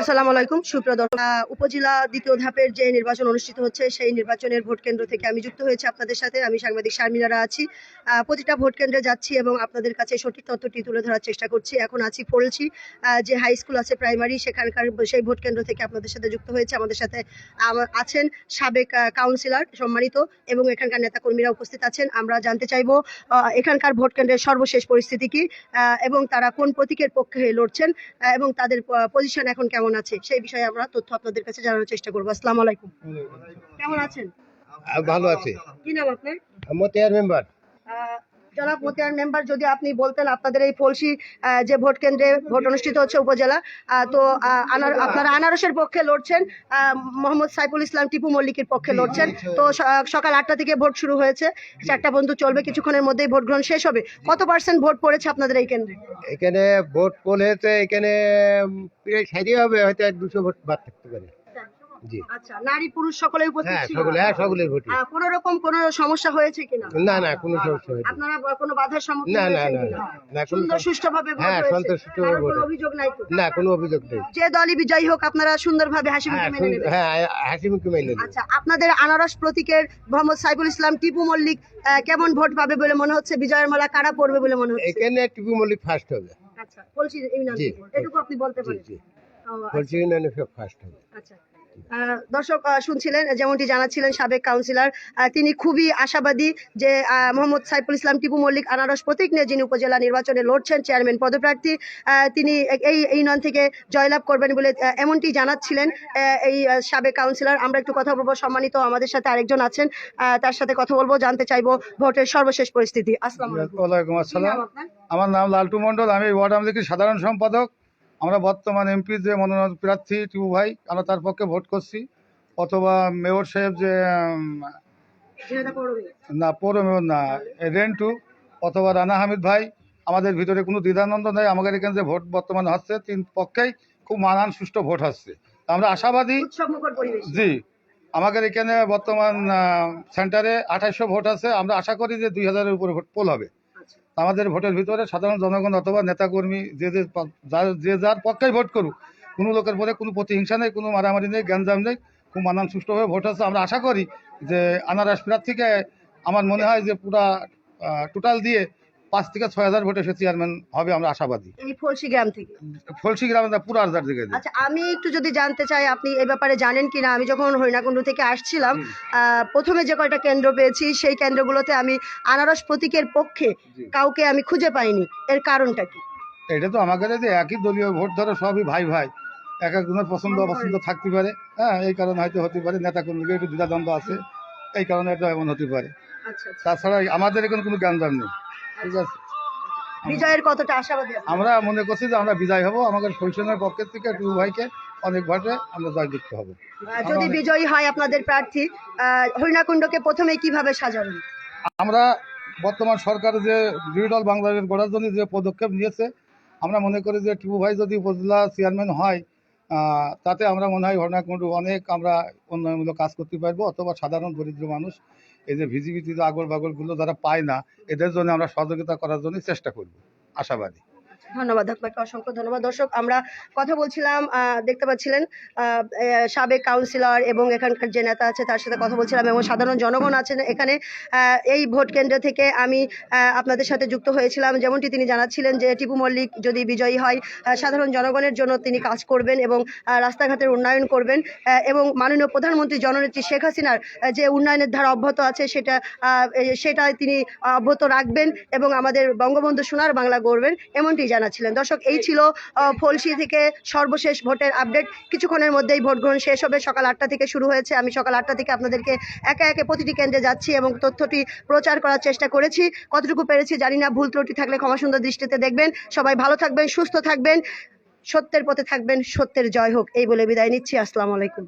আসসালামু আলাইকুম সুপ্রিয় দর্শক। আহ, উপজেলা দ্বিতীয় ধাপের যে নির্বাচন অনুষ্ঠিত হচ্ছে সেই নির্বাচনের ভোট কেন্দ্র থেকে আমি যুক্ত হয়েছি আপনাদের সাথে। আমি সাংবাদিক শারমিনারা আছি। প্রতিটা ভোট কেন্দ্রে যাচ্ছি এবং আপনাদের কাছে সঠিক তথ্যটি তুলে ধরার চেষ্টা করছি। এখন আছি আহ, যে হাই স্কুল আছে প্রাইমারি সেখানকার সেই ভোট কেন্দ্র থেকে আপনাদের সাথে যুক্ত হয়েছে। আমাদের সাথে আছেন সাবেক কাউন্সিলর সম্মানিত এবং এখানকার নেতাকর্মীরা উপস্থিত আছেন। আমরা জানতে চাইব এখানকার ভোট কেন্দ্রের সর্বশেষ পরিস্থিতি কি এবং তারা কোন প্রতীকের পক্ষে লড়ছেন এবং তাদের পজিশন এখন কেমন আছে? সেই বিষয়ে আমরা তথ্য আপনাদের কাছে জানানোর চেষ্টা করব। আসসালাম আলাইকুম। কেমন আছেন? ভালো আছে। কি নাম আপনার? মেম্বার জনাব মতিয়ার মেম্বার যদি আপনি বলতেন আপনাদের এই ফলসি যে ভোট কেন্দ্রে ভোট অনুষ্ঠিত হচ্ছে উপজেলা তো আনার- আপনারা আনারসের পক্ষে লড়ছেন মোহাম্মদ সাইফুল ইসলাম টিপু মল্লিকের পক্ষে লড়ছেন। তো সকাল আটটা থেকে ভোট শুরু হয়েছে, চারটা বন্ধু চলবে, কিছুক্ষণের মধ্যেই ভোট গ্রহণ শেষ হবে। কত পার্সেন্ট ভোট পড়েছে আপনাদের এই কেন্দ্রে? এখানে ভোট হয়েছে এখানে প্রায় সাইডে হবে, হয়তো দুশো ভোট বাদ থাকতে পারে। জি। আচ্ছা নারী পুরুষ সকলে উপস্থিত হ্যাঁ ছিল? সকলে হ্যাঁ সকলের ভোটই কোনো রকম কোনো সমস্যা হয়েছে কিনা? না না কোনো সমস্যা হয়নি। আপনারা কোনো বাধার সম্মুখীন না না না না সুন্দর সুষ্ঠুভাবে ভোট হ্যাঁ, হয়েছে। সন্তোষজনক ভোট অভিযোগ নাই তো? না কোনো অভিযোগ নেই। যে দলই বিজয়ী হোক আপনারা সুন্দরভাবে হাসি মুখে হ্যাঁ মেনে নেবেন। হ্যাঁ হাসি মুখে মেলে নেবে। আচ্ছা আপনাদের আনারস প্রতীকের মোহাম্মদ সাইফুল ইসলাম টিপু মল্লিক কেমন ভোট পাবে বলে মনে হচ্ছে? বিজয়ের মালা কারা পড়বে বলে মনে হচ্ছে? এখানে টিপু মল্লিক ফার্স্ট হবে। আচ্ছা বলছি ইউনিয়ন। এটুকু আপনি বলতে পারেন। আচ্ছা। বলছি ইউনিয়নে ফার্স্ট হবে। আচ্ছা। দর্শক শুনছিলেন যেমনটি জানাচ্ছিলেন সাবেক কাউন্সিলর তিনি খুবই আশাবাদী যে মোহাম্মদ সাইফুল ইসলাম টিপু মল্লিক আনারস প্রতীক নিয়ে যিনি উপজেলা নির্বাচনে লড়ছেন চেয়ারম্যান পদপ্রার্থী তিনি এই ইউনিয়ন থেকে জয়লাভ করবেন বলে এমনটি জানাচ্ছিলেন এই সাবেক কাউন্সিলর। আমরা একটু কথা বলব সম্মানিত আমাদের সাথে আরেকজন আছেন তার সাথে কথা বলব জানতে চাইব ভোটের সর্বশেষ পরিস্থিতি। আসসালামু আলাইকুম। আসসালাম। আমার নাম লালটু মন্ডল আমি ওয়ার্ড আওয়ামী লীগের সাধারণ সম্পাদক? আমরা বর্তমান এমপি যে মনোনয়ন প্রার্থী টিপু ভাই আমরা তার পক্ষে ভোট করছি অথবা মেয়র সাহেব যে। না পৌর মেয়র না রেন্টু অথবা রানা হামিদ ভাই আমাদের ভিতরে কোনো দ্বিধানন্দ নেই আমাদের এখানে যে ভোট বর্তমানে হচ্ছে তিন পক্ষেই খুব মানান সুষ্ঠু ভোট হচ্ছে আমরা আশাবাদী জি আমাদের এখানে বর্তমান সেন্টারে আঠাশশো ভোট আছে আমরা আশা করি যে দুই হাজারের উপরে ভোট পোল হবে। আমাদের ভোটের ভিতরে সাধারণ জনগণ অথবা নেতাকর্মী যে যে যার- যে যার পক্ষেই ভোট করুক, কোনো লোকের পরে কোনো প্রতিহিংসা নেই, কোনো মারামারি নেই, গ্যাঞ্জাম নেই, খুব মানান সুষ্ঠুভাবে ভোট হচ্ছে। আমরা আশা করি যে আনারস প্রার্থীকে আমার মনে হয় যে পুরা টোটাল দিয়ে পাঁচ থেকে ছয় হাজার ভোটে সে চেয়ারম্যান হবে আমরা আশাবাদী। এই ফলসি গ্রাম থেকে? ফলসি গ্রামে না পুরো হাজার দিকে আচ্ছা আমি একটু যদি জানতে চাই আপনি এই ব্যাপারে জানেন কিনা? আমি যখন হরিণাকুণ্ড থেকে আসছিলাম প্রথমে যে কয়টা কেন্দ্র পেয়েছি সেই কেন্দ্রগুলোতে আমি আনারস প্রতীকের পক্ষে কাউকে আমি খুঁজে পাইনি। এর কারণটা কি? এটা তো আমাদের যে একই দলীয় ভোট ধরো সবই ভাই ভাই। এক একজনের পছন্দ অপছন্দ থাকতে পারে। হ্যাঁ এই কারণে হয়তো হতে পারে নেতা কর্মীকে একটু দ্বিধাদ্বন্দ্ব আছে। এই কারণে এটা এমন হতে পারে। আচ্ছা আচ্ছা। তাছাড়া আমাদের এখানে কোনো জ্ঞানদাম নেই। বিজয়ের কতটা আশাবাদী? আমরা মনে করছি যে আমরা বিজয় হব আমাদের পরিষদের পক্ষের থেকে টু ভাইকে অনেক ভোটে আমরা জয়যুক্ত হব। যদি বিজয়ী হয় আপনাদের প্রার্থী হরিণাকুণ্ডকে প্রথমে কীভাবে সাজাবেন? আমরা বর্তমান সরকার যে ডিজিটাল বাংলাদেশ গড়ার জন্য যে পদক্ষেপ নিয়েছে আমরা মনে করি যে টিপু ভাই যদি উপজেলা চেয়ারম্যান হয় তাতে আমরা মনে হয় ঘটনাকুণ্ড অনেক আমরা উন্নয়নমূলক কাজ করতে পারব, অথবা সাধারণ দরিদ্র মানুষ, এই যে ভিজিবিটি আগল বাগলগুলো যারা পায় না, এদের জন্য আমরা সহযোগিতা করার জন্য চেষ্টা করব। আশাবাদী। ধন্যবাদ আপনাকে অসংখ্য ধন্যবাদ। দর্শক, আমরা কথা বলছিলাম দেখতে পাচ্ছিলেন সাবেক কাউন্সিলর এবং এখানকার যে নেতা আছে তার সাথে কথা বলছিলাম এবং সাধারণ জনগণ আছেন এখানে। এই ভোট কেন্দ্র থেকে আমি আপনাদের সাথে যুক্ত হয়েছিলাম। যেমনটি তিনি জানাচ্ছিলেন যে টিপু মল্লিক যদি বিজয়ী হয় সাধারণ জনগণের জন্য তিনি কাজ করবেন এবং রাস্তাঘাটের উন্নয়ন করবেন এবং মাননীয় প্রধানমন্ত্রী জননেত্রী শেখ হাসিনার যে উন্নয়নের ধারা অব্যাহত আছে সেটা সেটা তিনি অব্যাহত রাখবেন এবং আমাদের বঙ্গবন্ধু সোনার বাংলা গড়বেন, এমনটি জানাচ্ছিলেন। দর্শক, এই ছিল ফলসি থেকে সর্বশেষ ভোটের আপডেট। কিছুক্ষণের মধ্যেই ভোট গ্রহণ শেষ হবে। সকাল আটটা থেকে শুরু হয়েছে। আমি সকাল আটটা থেকে আপনাদেরকে একে একে প্রতিটি কেন্দ্রে যাচ্ছি এবং তথ্যটি প্রচার করার চেষ্টা করেছি। কতটুকু পেরেছি জানি না। ভুল ত্রুটি থাকলে ক্ষমা সুন্দর দৃষ্টিতে দেখবেন। সবাই ভালো থাকবেন, সুস্থ থাকবেন। সত্যের পথে থাকবেন, সত্যের জয় হোক। এই বলে বিদায় নিচ্ছি। আসসালামু আলাইকুম।